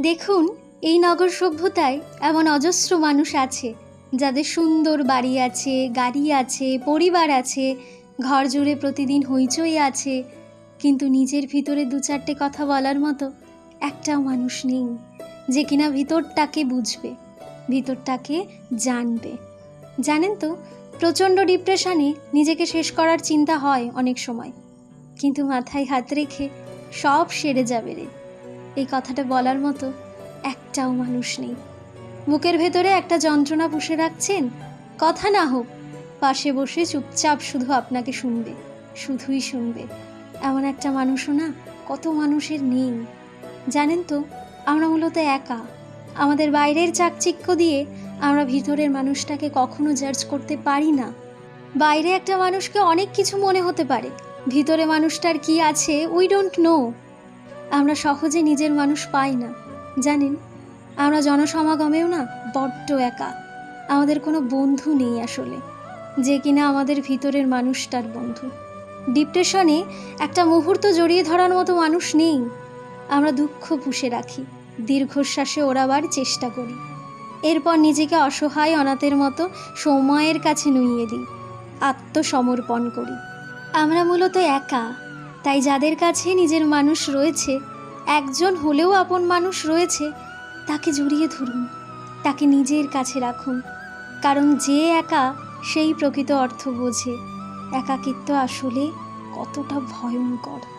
দেখুন, এই নগর সভ্যতায় এমন অজস্র মানুষ আছে, যাদের সুন্দর বাড়ি আছে, গাড়ি আছে, পরিবার আছে, ঘর জুড়ে প্রতিদিন হইচই আছে, কিন্তু নিজের ভিতরে দু চারটে কথা বলার মতো একটাও মানুষ নেই, যে কিনা ভিতরটাকে বুঝবে, ভিতরটাকে জানবে। জানেন তো, প্রচণ্ড ডিপ্রেশনে নিজেকে শেষ করার চিন্তা হয় অনেক সময়, কিন্তু মাথায় হাত রেখে সব সেরে যাবে রে। এই কথাটা বলার মতো একটাও মানুষ নেই। বুকের ভেতরে একটা যন্ত্রণা পুষে রাখছেন। কথা না হোক, পাশে বসে চুপচাপ শুধু আপনাকে শুনবে, শুধুই শুনবে। এমন একটা মানুষও না কত মানুষের নেই। জানেন তো, আমরা মূলত একা। আমাদের বাইরের চাকচিক্য দিয়ে আমরা ভিতরের মানুষটাকে কখনো জাজ করতে পারি না। বাইরে একটা মানুষকে অনেক কিছু মনে হতে পারে। ভিতরে মানুষটার কি আছে উই ডোন্ট নো আমরা সহজে নিজের মানুষ পাই না। জানেন, আমরা জনসমাগমেও না বড্ড একা। আমাদের কোনো বন্ধু নেই আসলে, যে কিনা আমাদের ভিতরের মানুষটার বন্ধু। ডিপ্রেশনে একটা মুহূর্ত জড়িয়ে ধরার মতো মানুষ নেই। আমরা দুঃখ পুষে রাখি, দীর্ঘশ্বাসে ওড়াবার চেষ্টা করি। এরপর নিজেকে অসহায় অনাথের মতো সময়ের কাছে নুইয়ে দিই, আত্মসমর্পণ করি। আমরা মূলত একা। তাই যাদের কাছে নিজের মানুষ রয়েছে, একজন হলেও আপন মানুষ রয়েছে, তাকে জড়িয়ে ধরুন, তাকে নিজের কাছে রাখুন, কারণ যে একা সেই প্রকৃত অর্থ বোঝে। একাকিত্ব আসলে কতটা ভয়ঙ্কর।